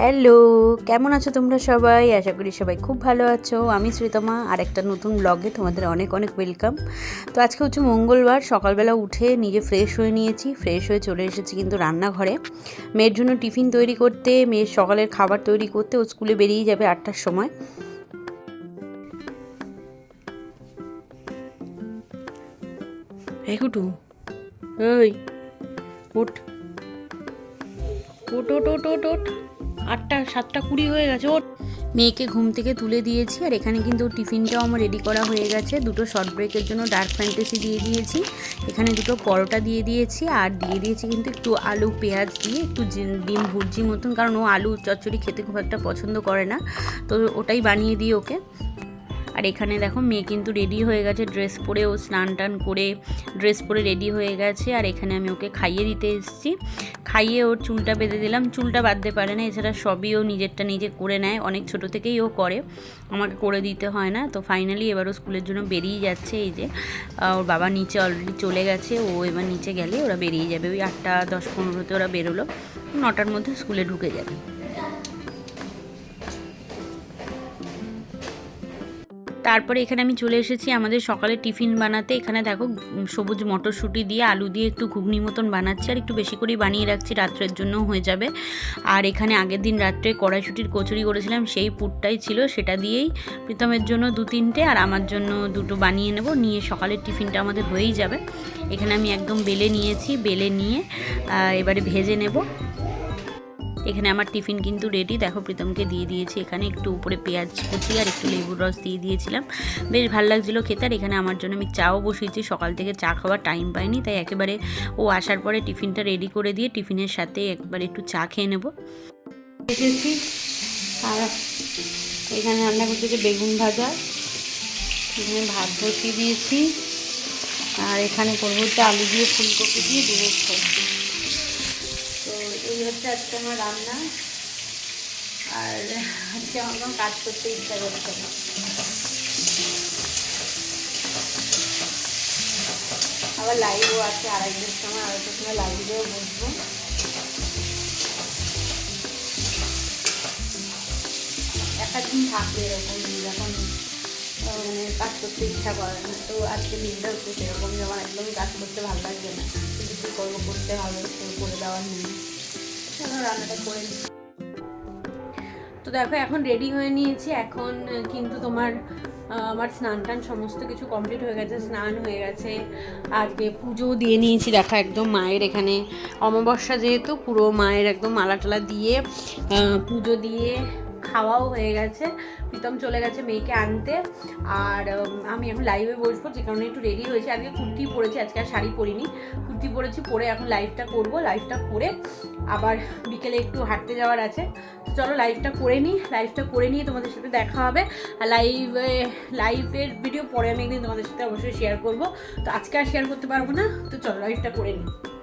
Hello, কেমন আছো তোমরা সবাই? আশা করি সবাই খুব ভালো আছো। আমি শ্রীতমা, আর একটা নতুন ব্লগে তোমাদের অনেক অনেক ওয়েলকাম তো আজকে হচ্ছে মঙ্গলবার, সকালবেলা উঠে নিজে ফ্রেশ হয়ে নিয়েছি। ফ্রেশ হয়ে চলে এসেছি কিন্তু রান্নাঘরে। মেয়ের জন্য টিফিন তৈরি করতে, মেয়ের সকালের খাবার তৈরি করতে ও স্কুলে বেরিয়ে যাবে আটটার সময়। কুটু ওই ওট ওট ওট ওট ওট আটটা, সাতটা, কুড়ি হয়ে গেছে। ওর মেয়েকে ঘুম থেকে তুলে দিয়েছি আর এখানে কিন্তু টিফিনটাও আমার রেডি করা হয়ে গেছে। দুটো শর্ট ব্রেকের জন্য ডার্ক ফ্যান্টাসি দিয়ে দিয়েছি। এখানে দুটো পরোটা দিয়ে দিয়েছি আর দিয়ে দিয়েছি কিন্তু একটু আলু পেঁয়াজ দিয়ে, একটু ডিম ভুর্জি মতন, কারণ ও আলু চচ্চড়ি খেতে খুব একটা পছন্দ করে না। তো ওটাই বানিয়ে দিই ওকে। আর এখানে দেখো মেয়ে কিন্তু রেডি হয়ে গেছে ড্রেস পরে, ও স্নান টান করে ড্রেস পরে রেডি হয়ে গেছে। আর এখানে আমি ওকে খাইয়ে দিতে এসেছি। খাইয়ে ওর চুলটা বেঁধে দিলাম। চুলটা বাঁধতে পারে না, এছাড়া সবই ও নিজেরটা নিজে করে নেয়। অনেক ছোট থেকেই ও করে। আমাকে করে দিতে হয় না। তো ফাইনালি এবার ও স্কুলের জন্য বেরিয়ে যাচ্ছে এই যে। ওর বাবা নিচে অলরেডি চলে গেছে। ও এবার নিচে গেলে ওরা বেরিয়ে যাবে। ওই আটটা, দশ, পনেরোতে ওরা বেরোলো। নটার মধ্যে স্কুলে ঢুকে যাবে। তারপরে এখানে আমি চলে এসেছি আমাদের সকালে টিফিন বানাতে। এখানে দেখো সবুজ মটরশুঁটি দিয়ে আলু দিয়ে একটু ঘুগনি মতন বানাচ্ছি আর একটু বেশি করেই বানিয়ে রাখছি, রাত্রের জন্য হয়ে যাবে। আর এখানে আগের দিন রাত্রে কড়াইশুটির কচুরি করেছিলাম, সেই পুরটাই ছিল, সেটা দিয়েই প্রীতমের জন্য দু তিনটে আর আমার জন্য দুটো বানিয়ে নেব, নিয়ে সকালের টিফিনটা আমাদের হয়েই যাবে। এখানে আমি একদম বেলে নিয়েছি, বেলে নিয়ে এবারে ভেজে নেব। এখানে আমার টিফিন কিন্তু রেডি দেখো প্রীতমকে দিয়ে দিয়েছি এখানে একটু উপরে পেঁয়াজ কুচি আর একটু লেবুর রস দিয়ে দিয়েছিলাম। বেশ ভালো লাগছিল খেতে আর এখানে আমার জন্য আমি চাও বসিয়েছি। সকাল থেকে চা খাওয়ার টাইম পাইনি, তাই একেবারে ও আসার পরে টিফিনটা রেডি করে দিয়ে টিফিনের সাথে একবারে একটু চা খেয়ে নেব। আর এখানে রান্না করতেছে বেগুন ভাজা। এখানে ভাত বসিয়ে দিয়েছি। আর এখানে করব হচ্ছে আলু দিয়ে ফুলকপি দিয়ে এই হচ্ছে আজকে আমার রান্না। আর আজকে আমার কোনো কাজ করতে ইচ্ছা করছে না। আবার লাইভও আছে, আড়াইটের সময় আড়াইটের সময় লাইভেও বসবো। একটা দিন থাকবে এরকম, যখন মানে কাজ করতে ইচ্ছা করে না, তো আজকে দিনটা হচ্ছে সেরকম যেমন একদমই কাজ করতে ভালো লাগবে না। কিন্তু কী করব, করতে হবে করে দেওয়ার নেই। রান্নাটা করে। তো দেখো, এখন রেডি হয়ে নিয়েছি। এখন কিন্তু তোমার আমার স্নান টান সমস্ত কিছু কমপ্লিট হয়ে গেছে, স্নান হয়ে গেছে। আজকে পুজো দিয়ে নিয়েছি, দেখো একদম মায়ের এখানে। অমাবস্যা যেহেতু, পুরো মায়ের একদম মালা টালা দিয়ে পুজো দিয়ে খাওয়াও হয়ে গেছে। প্রীতম চলে গেছে মেয়েকে আনতে। আর আমি এখন লাইভে বসবো, যে কারণে একটু রেডি হয়েছে। আজকে কুর্তি পরেছি, আজকে আর শাড়ি পরিনি। কুর্তি পরেছি, পরে এখন লাইভটা করব। লাইভটা করে আবার বিকেলে একটু হাঁটতে যাওয়ার আছে। চলো লাইভটা করে নিই। লাইভটা করে নিয়ে তোমাদের সাথে দেখা হবে। আর লাইভে লাইভের ভিডিও পরে আমি একদিন তোমাদের সাথে অবশ্যই শেয়ার করব। তো আজকে আর শেয়ার করতে পারব না। তো চলো লাইভটা করে নিই।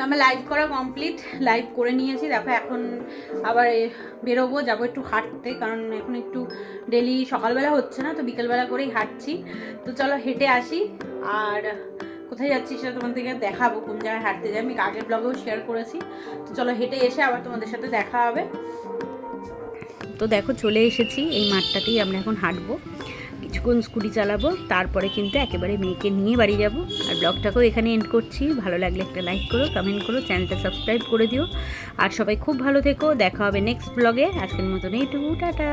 আমার লাইভ করা কমপ্লিট লাইভ করে নিয়েছি। দেখো, এখন আবার বেরোবো, যাব একটু হাঁটতে, কারণ এখন একটু ডেলি সকালবেলা হচ্ছে না, তো বিকেলবেলা করেই হাঁটছি। তো চলো, হেঁটে আসি। আর কোথায় যাচ্ছি সেটা তোমাদেরকে দেখাবো, কোন জায়গায় হাঁটতে যাই। আমি আগের ব্লগেও শেয়ার করেছি। তো চলো, হেঁটে এসে আবার তোমাদের সাথে দেখা হবে। তো দেখো, চলে এসেছি এই মাঠটাতেই, আমরা এখন হাঁটবো। কিছুক্ষণ স্কুটি চালাবো, তারপরে কিন্তু একেবারে মেয়েকে নিয়ে বাড়ি যাব। আর ব্লগটাকেও এখানে এন্ড করছি। ভালো লাগলে একটা লাইক করো কমেন্ট করো চ্যানেলটা সাবস্ক্রাইব করে দিও। আর সবাই খুব ভালো থেকো, দেখা হবে নেক্সট ব্লগে আজকের মতন এইটুকু, টাটা!